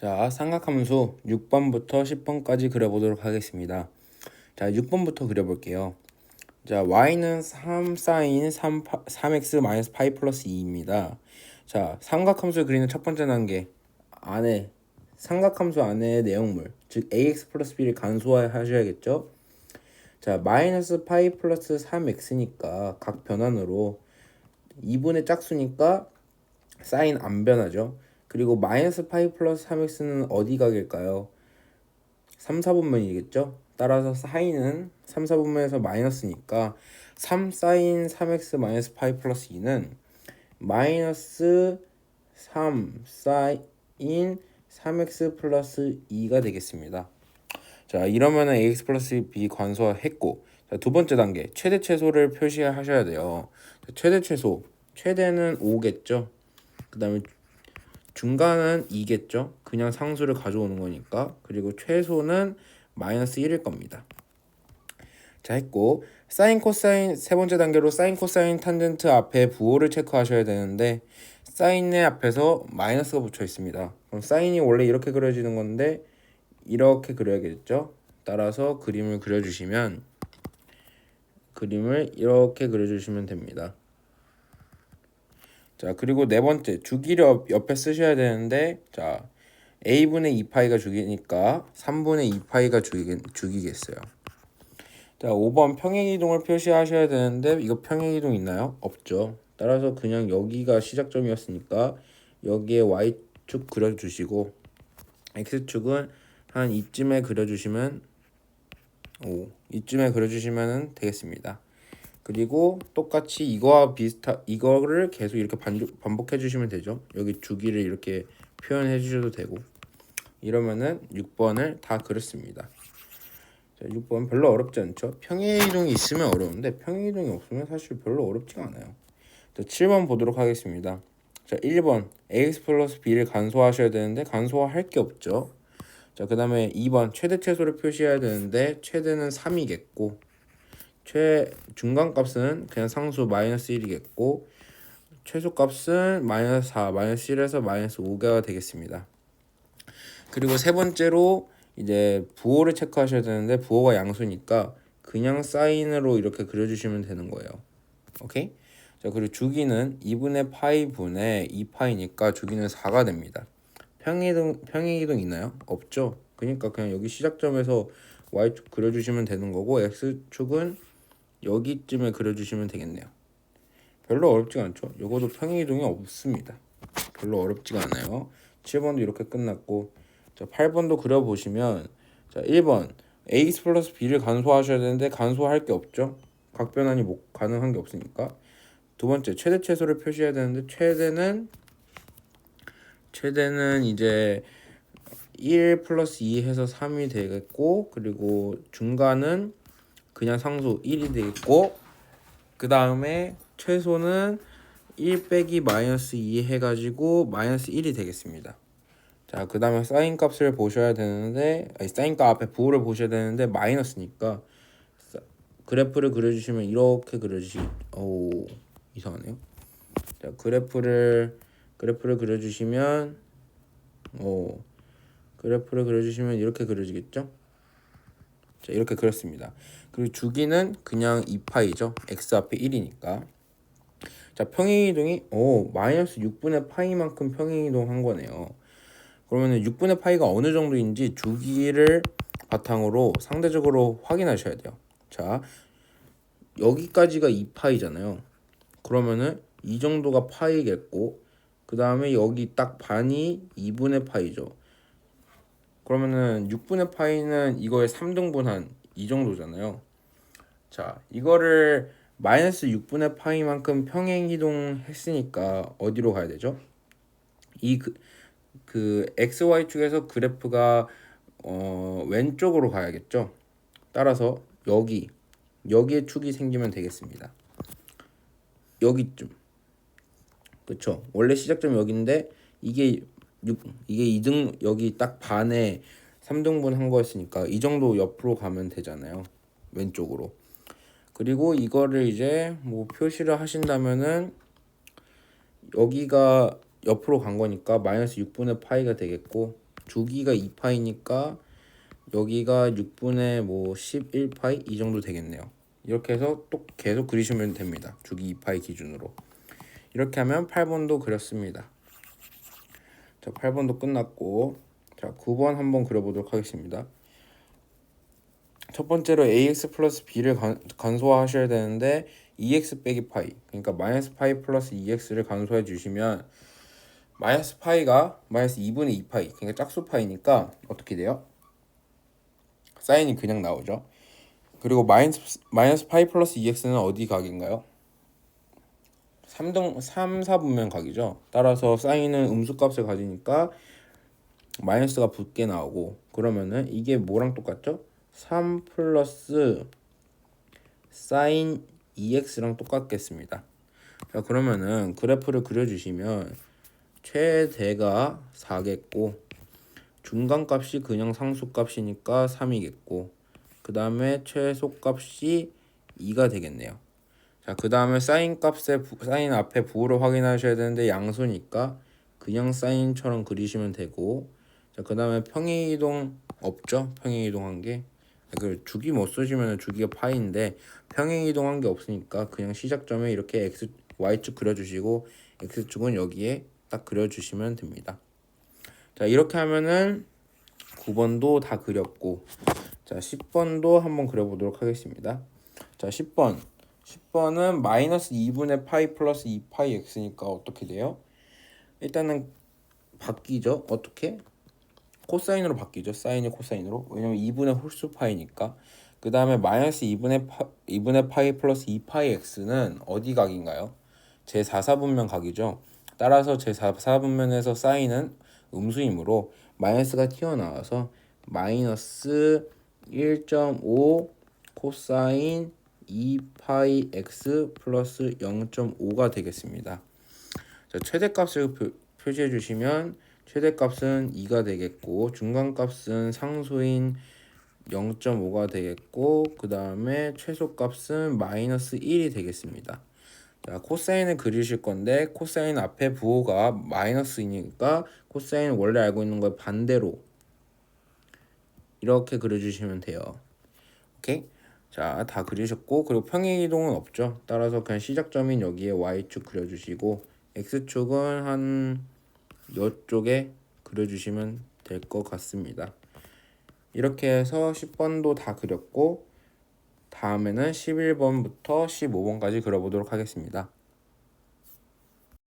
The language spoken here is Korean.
자, 삼각함수 6번부터 10번까지 그려보도록 하겠습니다. 자, 6번부터 그려볼게요. 자, y는 3 사인 3, 3x 마이너스 파이 플러스 2입니다. 자, 삼각함수를 그리는 첫 번째 단계 안에 삼각함수 안에 내용물 즉 ax 플러스 b를 간소화하셔야겠죠. 자, 마이너스 파이 플러스 3x니까 각 변환으로 2분의 짝수니까 사인 안 변하죠. 그리고 마이너스 파이 플러스 3x는 어디 각일까요? 3, 4분면이겠죠? 따라서 사인은 3, 4분면에서 마이너스니까 3 사인 3x 마이너스 파이 플러스 2는 마이너스 3 사인 3x 플러스 2가 되겠습니다. 자 이러면은 ax 플러스 b 관소화했고 자, 두 번째 단계 최대 최소를 표시하셔야 돼요. 자, 최대 최소 최대는 5겠죠. 그 다음에 중간은 2겠죠. 그냥 상수를 가져오는 거니까. 그리고 최소는 마이너스 1일 겁니다. 자 했고 사인 코사인 세 번째 단계로 사인 코사인 탄젠트 앞에 부호를 체크하셔야 되는데 사인의 앞에서 마이너스가 붙여 있습니다. 그럼 사인이 원래 이렇게 그려지는 건데 이렇게 그려야겠죠. 따라서 그림을 그려주시면 그림을 이렇게 그려주시면 됩니다. 자 그리고 네 번째 주기를 옆- 옆에 쓰셔야 되는데 자 a분의 2파이가 주기니까 3분의 2파이가 주기, 주기겠어요. 자 5번 평행이동을 표시하셔야 되는데 이거 평행이동 있나요? 없죠. 따라서 그냥 여기가 시작점이었으니까 여기에 y축 그려주시고 x축은 한 이쯤에 그려주시면 오 이쯤에 그려주시면 되겠습니다. 그리고 똑같이 이거와 비슷한 이거를 계속 이렇게 반복, 반복해 주시면 되죠. 여기 주기를 이렇게 표현해 주셔도 되고 이러면은 6번을 다 그렸습니다. 자, 6번 별로 어렵지 않죠? 평행이동이 있으면 어려운데 평행이동이 없으면 사실 별로 어렵지가 않아요. 자, 7번 보도록 하겠습니다. 자, 1번 ax 플러스 b를 간소화하셔야 되는데 간소화할 게 없죠. 자, 그 다음에 2번 최대 최소를 표시해야 되는데 최대는 3이겠고 최 중간값은 그냥 상수 마이너스 1이겠고 최소값은 마이너스 4, 마이너스 1에서 마이너스 5가 되겠습니다. 그리고 세 번째로 이제 부호를 체크하셔야 되는데 부호가 양수니까 그냥 사인으로 이렇게 그려주시면 되는 거예요. 오케이? 자 그리고 주기는 2분의 파이 분의 2파이니까 주기는 4가 됩니다. 평행이동 평행이동 있나요? 없죠. 그러니까 그냥 여기 시작점에서 y축 그려주시면 되는 거고 x축은 여기쯤에 그려주시면 되겠네요. 별로 어렵지가 않죠. 요거도 평행이동이 없습니다. 별로 어렵지가 않아요. 7번도 이렇게 끝났고 자 8번도 그려보시면 자 1번 ax 플러스 b를 간소화하셔야 되는데 간소화할 게 없죠. 각 변환이 뭐 가능한 게 없으니까 두 번째 최대 최소를 표시해야 되는데 최대는 최대는 이제 1 플러스 2 해서 3이 되겠고 그리고 중간은 그냥 상수 1이 되겠고 그 다음에 최소는 1 빼기 마이너스 2 해가지고 마이너스 1이 되겠습니다. 자, 그 다음에 사인 값을 보셔야 되는데, 아니, 사인 값 앞에 부호를 보셔야 되는데, 마이너스니까, 사- 그래프를 그려주시면 이렇게 그려주시, 오, 이상하네요. 자, 그래프를, 그래프를 그려주시면, 오, 그래프를 그려주시면 이렇게 그려지겠죠? 자, 이렇게 그렸습니다. 그리고 주기는 그냥 2파이죠. x 앞에 1이니까. 자, 평행이동이, 오, 마이너스 6분의 파이만큼 평행이동 한 거네요. 그러면 6분의 파이가 어느 정도인지 주기를 바탕으로 상대적으로 확인하셔야 돼요. 자, 여기까지가 2파이잖아요. 그러면은 이 정도가 파이겠고, 그 다음에 여기 딱 반이 2분의 파이죠. 그러면은 6분의 파이는 이거의 3등분한 이 정도잖아요. 자, 이거를 마이너스 6분의 파이만큼 평행 이동했으니까 어디로 가야 되죠? 이 그, 그 XY 축에서 그래프가 어, 왼쪽으로 가야겠죠. 따라서 여기 여기에 축이 생기면 되겠습니다. 여기쯤. 그쵸 원래 시작점이 여기인데 이게 6 이게 2등 여기 딱 반에 3등분 한 거였으니까 이 정도 옆으로 가면 되잖아요. 왼쪽으로. 그리고 이거를 이제 뭐 표시를 하신다면은 여기가 옆으로 간 거니까 마이너스 6분의 파이가 되겠고 주기가 2파이니까 여기가 6분의 뭐 11파이 이 정도 되겠네요. 이렇게 해서 또 계속 그리시면 됩니다. 주기 2파이 기준으로. 이렇게 하면 8번도 그렸습니다. 자, 8번도 끝났고 자, 9번 한번 그려보도록 하겠습니다. 첫 번째로 ax 플러스 b를 간, 간소화하셔야 되는데 2x 빼기 파이 그러니까 마이너스 파이 플러스 2x를 간소해 주시면 마이너스 파이가 마이너스 2분의 2 파이 그러니까 짝수 파이니까 어떻게 돼요? 사인이 그냥 나오죠. 그리고 마이너스 마이너스 파이 플러스 2x는 어디 각인가요? 3등 3, 4분면 각이죠. 따라서 사인은 음수값을 가지니까 마이너스가 붙게 나오고 그러면은 이게 뭐랑 똑같죠? 3 플러스 사인 2x랑 똑같겠습니다. 자 그러면은 그래프를 그려주시면 최대가 4겠고 중간값이 그냥 상수값이니까 3이겠고 그 다음에 최소값이 2가 되겠네요. 자, 그 다음에 사인 값에 부, 사인 앞에 부호를 확인하셔야 되는데 양수니까 그냥 사인처럼 그리시면 되고 자, 그 다음에 평행이동 없죠? 평행이동한 게 그 주기 못 쓰시면 주기가 파인데 평행이동한 게 없으니까 그냥 시작점에 이렇게 x y축 그려주시고 x축은 여기에 딱 그려주시면 됩니다. 자 이렇게 하면은 9번도 다 그렸고 자 10번도 한번 그려보도록 하겠습니다. 자 10번 10번은 마이너스 2분의 파이 플러스 2파이 x니까 어떻게 돼요? 일단은 바뀌죠. 어떻게? 코사인으로 바뀌죠. 사인이 코사인으로. 왜냐면 2분의 홀수 파이니까. 그 다음에 마이너스 2분의 파, 2분의 파이 플러스 2파이 x는 어디 각인가요? 제 4사분면 각이죠. 따라서 제 4사분면에서 사인은 음수이므로 마이너스가 튀어나와서 마이너스 1.5 코사인 2파이 x 플러스 0.5가 되겠습니다. 자, 최대값을 표, 표시해 주시면 최대값은 2가 되겠고 중간값은 상수인 0.5가 되겠고 그 다음에 최소값은 마이너스 1이 되겠습니다. 자 코사인을 그리실 건데 코사인 앞에 부호가 마이너스이니까 코사인 원래 알고 있는 걸 반대로 이렇게 그려주시면 돼요. 오케이? 자, 다 그리셨고 그리고 평행이동은 없죠. 따라서 그냥 시작점인 여기에 y축 그려주시고 x축은 한 이쪽에 그려주시면 될 것 같습니다. 이렇게 해서 10번도 다 그렸고 다음에는 11번부터 15번까지 그려보도록 하겠습니다.